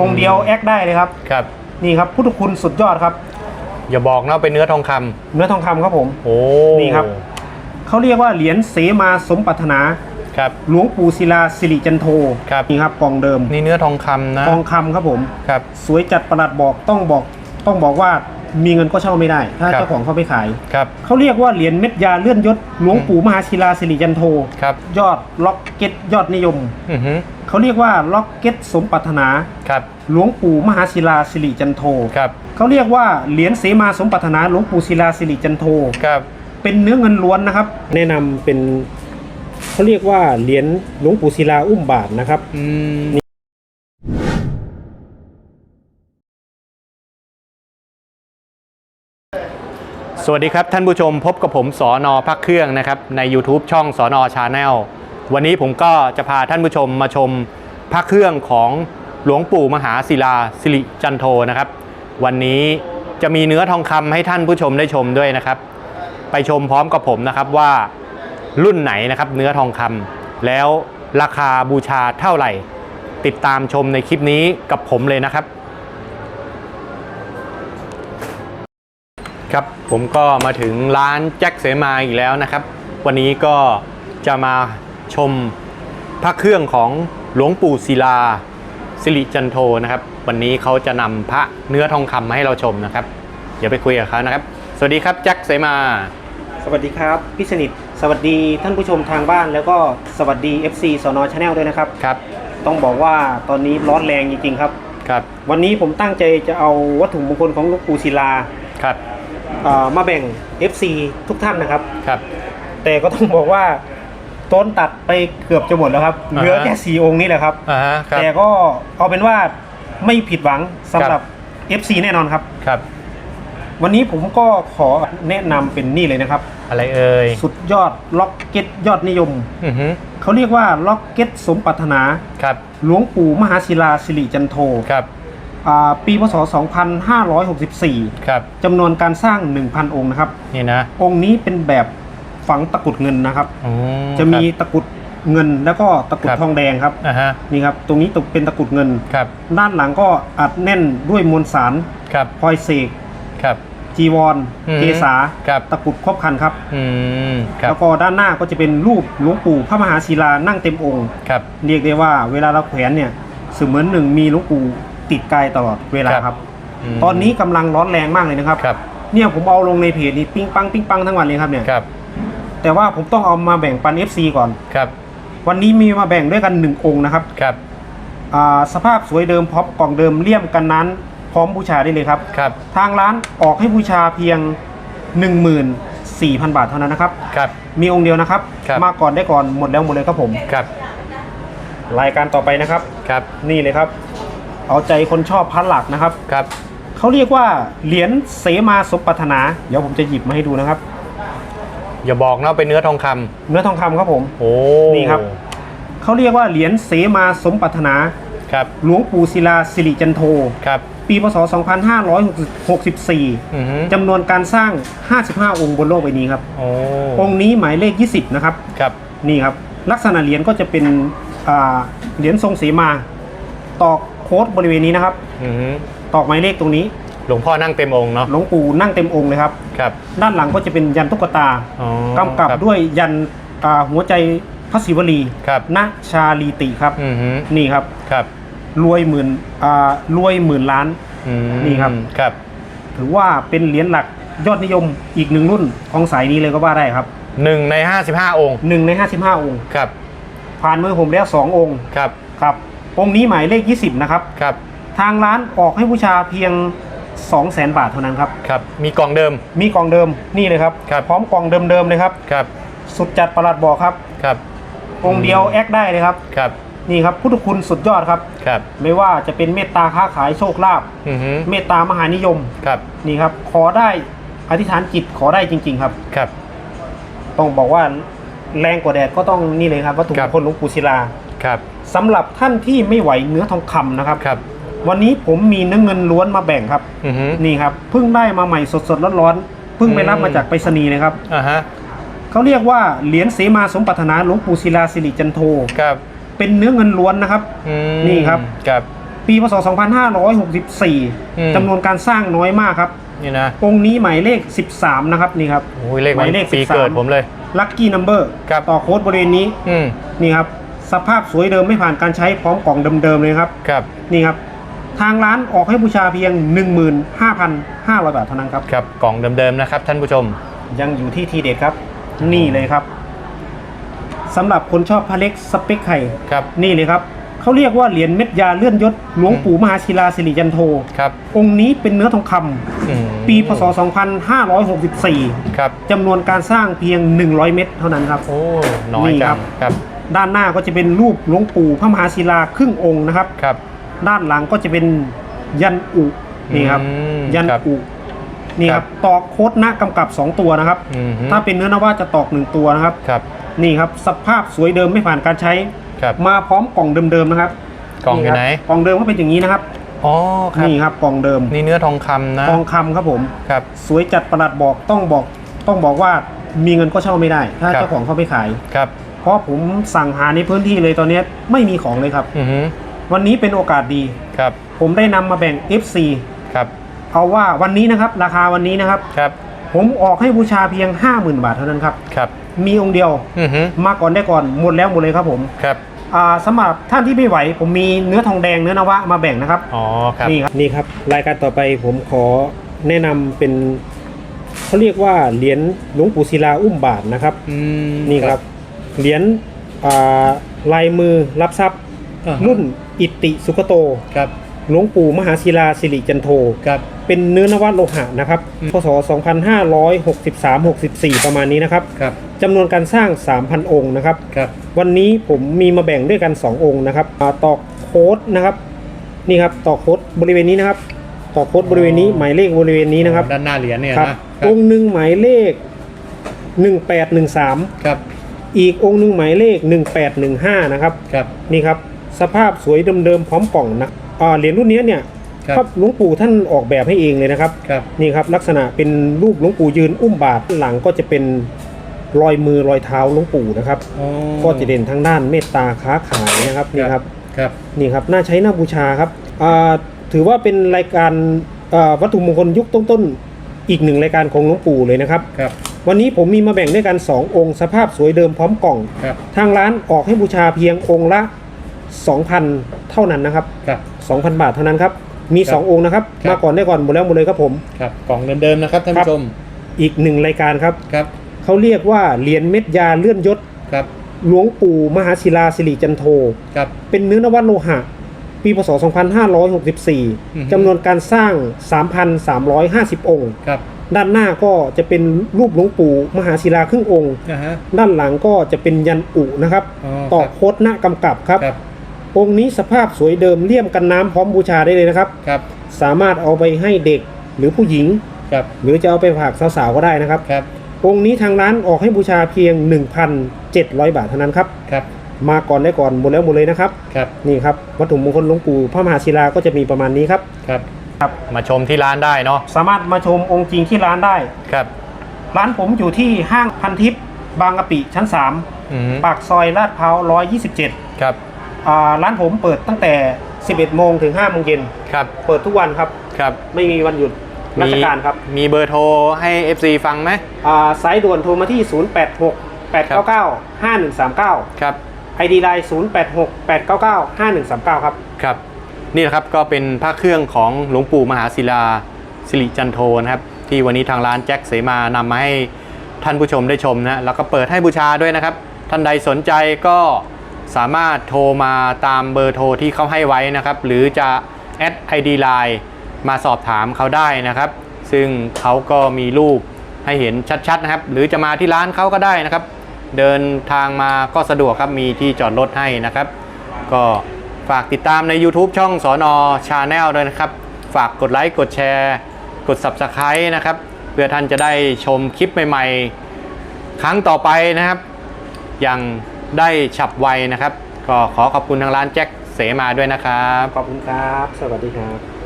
องค์เดียวแอคได้เลยครับ ครับ นี่ครับพุทธคุณสุดยอดครับ อย่าบอกนะว่าเป็นเนื้อทองคำเนื้อทองคำครับผม โอ้นี่ครับ เขาเรียกว่าเหรียญเสมาสมปรารถนา ครับ หลวงปู่ศิลาสิริจันโทครับ นี่ครับกองเดิมนี่เนื้อทองคำนะ ทองคำครับผม ครับ สวยจัดประหลัดบอกต้องบอกต้องบอกว่า มีเงินก็เช่าไม่ได้ ถ้าครับ เจ้าของเขาไม่ขาย ครับ เขาเรียกว่าเหรียญเม็ดยาเลื่อนยศหลวงปู่มหาศิลาสิริจันโท ครับ ยอดล็อกเก็ตยอดนิยม อือฮึเขาเรียกว่าล็อกเก็ตสมปรารถนา ครับ หลวงปู่มหาศิลาสิริจันโท ครับ เขาเรียกว่าเหรียญเสมาสมปรารถนาหลวงปู่ศิลาสิริจันโท ครับ เป็นเนื้อเงินล้วนนะครับ แนะนำเป็นเขาเรียกว่าเหรียญหลวงปู่ศิลาอุ้มบาทนะครับ อืม สวัสดีครับ ท่านผู้ชมพบกับผมสอนอพักเครื่องนะครับใน YouTube ช่องสอนอชาแนลวันนี้ผมก็จะพาท่านผู้ชมมาชมพระเครื่องของหลวงปู่มหาศิลาสิริจันโทนะครับ วันนี้จะมีเนื้อทองคำให้ท่านผู้ชมได้ชมด้วยนะครับ ไปชมพร้อมกับผมนะครับว่ารุ่นไหนนะครับเนื้อทองคำแล้วราคาบูชาเท่าไหร่ ติดตามชมในคลิปนี้กับผมเลยนะครับ ครับผมก็มาถึงร้านแจ็คเสมาอีกแล้วนะครับ วันนี้ก็จะมาชมพระเครื่องของหลวงปู่ศิลาสิริจันโทนะครับ วันนี้เขาจะนำพระเนื้อทองคำมาให้เราชมนะครับ เดี๋ยวไปคุยกับเขานะครับ สวัสดีครับแจ็คเสมา สวัสดีครับพี่สนิท สวัสดีท่านผู้ชมทางบ้าน แล้วก็สวัสดี FC สนชาแนลด้วยนะครับครับ ต้องบอกว่าตอนนี้ร้อนแรงจริงๆครับ ครับ วันนี้ผมตั้งใจจะเอาวัตถุมงคลของหลวงปู่ศิลาครับเอ่อมาแบ่ง FC ทุกท่านนะครับ ครับ แต่ก็ต้องบอกว่าต้นตัดไปเกือบจะหมดแล้วครับเหลือแค่สี่องค์นี้แหละครับ อ่าฮะครับ แต่ก็เอาเป็นว่าไม่ผิดหวังสำหรับครั FC แน่นอนครับ ครับ วันนี้ผมก็ขอแนะนำเป็นนี่เลยนะครับ อะไรเอ่ยสุดยอดล็อกเก็ตยอดนิยม อือฮึเขาเรียกว่าล็อกเก็ตสมปรารถนา ครับ หลวงปู่มหาศิลาสิริจันโท ครับอ่า ปีพศ 2564 ครับ จำนวนการสร้าง 1,000 องค์นะครับ นี่นะองค์นี้เป็นแบบฝังตะกรุดเงินนะครับ อืจะมีตะกรุดเงินแล้วก็ตะกรุดครับทองแดงครับอ่าฮะ นี่ครับ ตรงนี้ตกเป็นตะกรุดเงิน ครับ ด้านหลังก็อัดแน่นด้วยมวลสารครับ พลอยเสก ครับ จีวร อืมเกษาครับ ตะกรุดครบครันครับ อืม ครับแล้วก็ด้านหน้าก็จะเป็นรูปหลวงปู่พระมหาศิลานั่งเต็มองค์ ครับ เรียกได้ว่าเวลาเราแขวนเนี่ยเสมือนหนึ่งมีหลวงปู่ ติดกายตลอดเวลาครับครับ มตอนนี้กำลังร้อนแรงมากเลยนะครับ ครับเนี่ยผมเอาลงในเพจนี้ปิ้งปังปิ้งปังทั้งวันเลยครับเนี่ย ครับแต่ว่าผมต้องเอามาแบ่งปัน FC ก่อน ครับวันนี้มีมาแบ่งด้วยกันหนึ่งองค์นะครับครับอ่าสภาพสวยเดิมพร้อมกล่องเดิมเลี่ยมกันนั้น พร้อมบูชาได้เลยครับ ครับทางร้านออกให้บูชาเพียง 14,000 บาทเท่านั้นนะครับ ครับ มีองค์เดียวนะครับ ครับ มาก่อนได้ก่อนหมดแล้วหมดเลยครับผม ครับรายการต่อไปนะครับ ครับนี่เลยครับ เอาใจคนชอบพันหลักนะครับ ครับ เขาเรียกว่าเหรียญเสมาสมปรารถนา เดี๋ยวผมจะหยิบมาให้ดูนะครับ อย่าบอกนะว่าเป็นเนื้อทองคำเนื้อทองคำครับผม โอ้นี่ครับ เขาเรียกว่าเหรียญเสมาสมปรารถนา ครับ หลวงปู่ศิลาสิริจันโท ครับปีพศ 2564 อือฮึจำนวนการสร้าง 55 องค์บนโลกใบนี้ครับ โอ้องค์นี้หมายเลข 20 นะครับ ครับ นี่ครับ ลักษณะเหรียญก็จะเป็นอ่าเหรียญทรงเสมา ตอก โค้ดบริเวณนี้นะครับอือฮึตอกหมายเลขตรงนี้ หลวงพ่อนั่งเต็มองค์เนาะหลวงปู่นั่งเต็มองค์เลยครับ ครับด้านหลังก็จะเป็นยันตุ๊กตาอ๋อกำกับครับด้วยยันอ่าหัวใจพระศิวลีครับณชาลีติครับ อือฮึนี่ครับ ครับรวยหมื่นอ่ารวยหมื่นล้าน อืมนี่ครับ ครับ ถือว่าเป็นเหรียญหลักยอดนิยมอีกหนึ่งรุ่นของสายนี้เลยก็ว่าได้ครับหนึ่งในห้าสิบห้าองค์หนึ่งใน 55 องค์ ครับผ่านมือผมแล้ว 2 องค์ครับ ครับ องค์นี้หมายเลข 20 นะครับ ครับ ทางร้านออกให้บูชาเพียง 200,000บาทเท่านั้นครับ ครับ มีกล่องเดิม มีกล่องเดิมนี่เลยครับ ครับ พร้อมกล่องเดิมๆเลยครับ ครับ สุดจัดประหลัดบอกครับ ครับ องค์เดียวแอคได้เลยครับ ครับ นี่ครับพุทธคุณสุดยอดครับ ครับ ไม่ว่าจะเป็นเมตตาค้าขายโชคลาภ อือฮึเมตตามหานิยม ครับ นี่ครับ ขอได้อธิษฐานจิตขอได้จริง ๆ ครับ ครับ ต้องบอกว่าแรงกว่าแดดก็ต้องนี่เลยครับวัตถุมงคลหลวงปู่ศิลา ครับ สำหรับท่านที่ไม่ไหวเนื้อทองคำนะครับ ครับ วันนี้ผมมีเนื้อเงินล้วนมาแบ่งครับ อือฮึ นี่ครับเพิ่งได้มาใหม่สดๆร้อนๆเพิ่งไปรับมาจากไปรษณีย์เลยครับอ่าฮะ เขาเรียกว่าเหรียญเสมาสมปรารถนาหลวงปู่ศิลาสิริจันโท ครับเป็นเนื้อเงินล้วนนะครับ อืมนี่ครับ ครับ ปีพศ อืม 2564จำนวนการสร้างน้อยมากครับ นี่นะองค์นี้หมายเลข 13 นะครับนี่ครับ โอ้ยเลขหวันมายเลขปี13 เกิดผมเลย ลัคกี้นัมเบอร์ครับ ต่อโค้ดบริเวณนี้ อืม นี่ครับ สภาพสวยเดิมไม่ผ่านการใช้พร้อมกล่องเดิมๆเลยครับ ครับ นี่ครับ ทางร้านออกให้บูชาเพียง 15,500 บาทเท่านั้นครับ ครับ กล่องเดิมๆนะครับท่านผู้ชม ยังอยู่ที่ทีเด็ดครับ นี่เลยครับสำหรับคนชอบพระเล็กสเปคไข่ครับ นี่เลยครับเขาเรียกว่าเหรียญเม็ดยาเลื่อนยศหลวงปู่มหาศิลาสิริจันโทครับ องค์นี้เป็นเนื้อทองคำอืมปีพศ 2564 ครับจำนวนการสร้างเพียง 100 เม็ดเท่านั้นครับ โอ้ น้อยนี่จัครังบครับ ด้านหน้าก็จะเป็นรูปหลวงปู่พระมหาศิลาครึ่งองค์นะครับ ครับ ด้านหลังก็จะเป็นยันอุนี่ครับ อืมยันครับอุนี่คครัรับบ ตอกโคดหน้ากำกับ 2 ตัวนะครับ อืมถ้าเป็นเนื้อนว่าจะตอก1ตัวนะครับ ครับนี่ครับสภาพสวยเดิมไม่ผ่านการใช้ ครับ มาพร้อมกล่องเดิมๆนะครับกล่องอยู่ไหน ครับกล่องเดิมก็เป็นอย่างนี้นะครับ อ๋อครับ นี่ครับกล่องเดิมนี่เนื้อทองคำนะทองคำครับผม ครับ สวยจัดประหลัดบอกต้องบอกต้องบอกว่ามีเงินก็เช่าไม่ได้ ถ้าครับ เจ้าของเขาไม่ขาย ครับเพ ราะผมสั่งหาในพื้นที่เลยตอนนี้ไม่มีของเลยครับ อือฮึวันนี้เป็นโอกาสดี ครับผมได้นำมาแบ่ง FC ครับเอาว่าวันนี้นะครับ ราคาวันนี้นะครับ ครับผมออกให้บูชาเพียง 50,000 บาทเท่านั้นครับ ครับมีองค์เดียว อือฮึมาก่อนได้ก่อนหมดแล้วหมดเลยครับผมครับอ่าสำหรับท่านที่ไม่ไหว ผมมีเนื้อทองแดงเนื้อนวะมาแบ่งนะครับ อ๋อครับนี่ครับนี่ครับ รายการต่อไปผมขอแนะนำเป็นเขาเรียกว่าเหรียญหลวงปู่ศิลาอุ้มบาทนะครับ อืมนี่ครับ เหรียญอ่าลายมือรับทรัพย์ อ่าฮะ รุ่นอิติสุขโต ครับหลวงปู่มหาศิลาสิริจันโท ครับ เป็นเนื้อนวัตโลหะนะครับอืม พศ 2563-64 ประมาณนี้นะครับครับจำนวนการสร้าง 3,000 องค์นะครับ ครับวันนี้ผมมีมาแบ่งด้วยกัน 2 องค์นะครับอ่าตอกโค้ดนะครับ นี่ครับตอกโค้ดบริเวณนี้นะครับตอกโค้ดบริเวณนี้หมายเลขบริเวณนี้นะครับด้านหน้าเหรียญเนี่ยครับนะองค์หนึ่งหมายเลข 1813 ครับ อีกองค์หนึ่งหมายเลข 1815 นะครับ ครับ นี่ครับ สภาพสวยเดิมๆพร้อมกล่องนะอ่าเหรียญรุ่นนี้เนี่ยครับพระหลวงปู่ท่านออกแบบให้เองเลยนะครับ ครับ นี่ครับลักษณะเป็นรูปหลวงปู่ยืนอุ้มบาทหลังก็จะเป็นรอยมือรอยเท้าหลวงปู่นะครับอ๋อก็จะเด่นทางด้านเมตตาค้าขายนะครับนี่ครับ ครับ นี่ครับ น่าใช้น่าบูชาครับอ่าถือว่าเป็นรายการอ่าวัตถุมงคลยุคต้นๆ อีกหนึ่งรายการของหลวงปู่เลยนะครับ ครับ วันนี้ผมมีมาแบ่งด้วยกัน 2 องค์ สภาพสวยเดิมพร้อมกล่อง ครับ ทางร้านออกให้บูชาเพียงองค์ละ 2,000 เท่านั้นนะครับ ครับ 2,000 บาทเท่านั้นครับ มี ครับ2 องค์นะครับ ครับ มาก่อนได้ก่อนหมดแล้วหมดเลยครับผม ครับกล่องเดิมๆนะครับท่านผู้ชม อีกหนึ่งรายการครับ ครับ เขาเรียกว่าเหรียญเม็ดยาเลื่อนยศ ครับ หลวงปู่มหาศิลาสิริจันโท ครับ เป็นเนื้อนวัตโลหะ ปีพศ อือฮึ 2564 จำนวนการสร้าง 3,350 องค์ ครับ ด้านหน้าก็จะเป็นรูปหลวงปู่มหาศิลาครึ่งองค์ นะฮะ ด้านหลังก็จะเป็นยันอุนะครับ อ๋อต่อครับ โคดหน้ากำกับครับ ครับองค์นี้สภาพสวยเดิมเลี่ยมกันน้ำพร้อมบูชาได้เลยนะครับ ครับสามารถเอาไปให้เด็กหรือผู้หญิง ครับหรือจะเอาไปฝากสาวๆก็ได้นะครับ ครับองค์นี้ทางร้านออกให้บูชาเพียง 1,700 บาทเท่านั้นครับ ครับมาก่อนได้ก่อนหมดแล้วหมดเลยนะครับ ครับนี่ครับวัตถุมงคลหลวงปู่พระมหาศิลาก็จะมีประมาณนี้ครับ ครับ ครับ มาชมที่ร้านได้เนาะสามารถมาชมองค์จริงที่ร้านได้ ครับ ร้านผมอยู่ที่ห้างพันทิพย์บางกะปิชั้น อืม3 ปากซอยลาดพร้าว127ครับ อ่าร้านผมเปิดตั้งแต่ 11 โมงถึง 5 โมงเย็น ครับ เปิดทุกวันครับ ครับไม่มีวันหยุดราชการครับมีเบอร์โทรให้ FC ฟังไหม อ่าสายด่วนโทรมาที่ 086 899 5139 ครับ ID Line 086 899 5139 ครับ ครับ นี่แหละครับก็เป็นพระเครื่องของหลวงปู่มหาศิลาสิริจันโทนะครับ ที่วันนี้ทางร้านแจ็คเสมานำมาให้ท่านผู้ชมได้ชมนะแล้วก็เปิดให้บูชาด้วยนะครับ ท่านใดสนใจก็สามารถโทรมาตามเบอร์โทรที่เขาให้ไว้นะครับ หรือจะแอด ID Line มาสอบถามเขาได้นะครับ ซึ่งเขาก็มีรูปให้เห็นชัดๆนะครับ หรือจะมาที่ร้านเขาก็ได้นะครับ เดินทางมาก็สะดวกครับมีที่จอดรถให้นะครับ ก็ ฝากติดตามใน YouTube ช่องสอนอชาแนลด้วยนะครับ ฝากกดไลค์กดแชร์ กด Subscribe นะครับ เพื่อท่านจะได้ชมคลิปใหม่ ๆ ครั้งต่อไปนะครับ อย่างได้ฉับไวนะครับ ก็ขอขอบคุณทางร้านแจ็คเสมาด้วยนะครับ ขอบคุณครับ สวัสดีครับ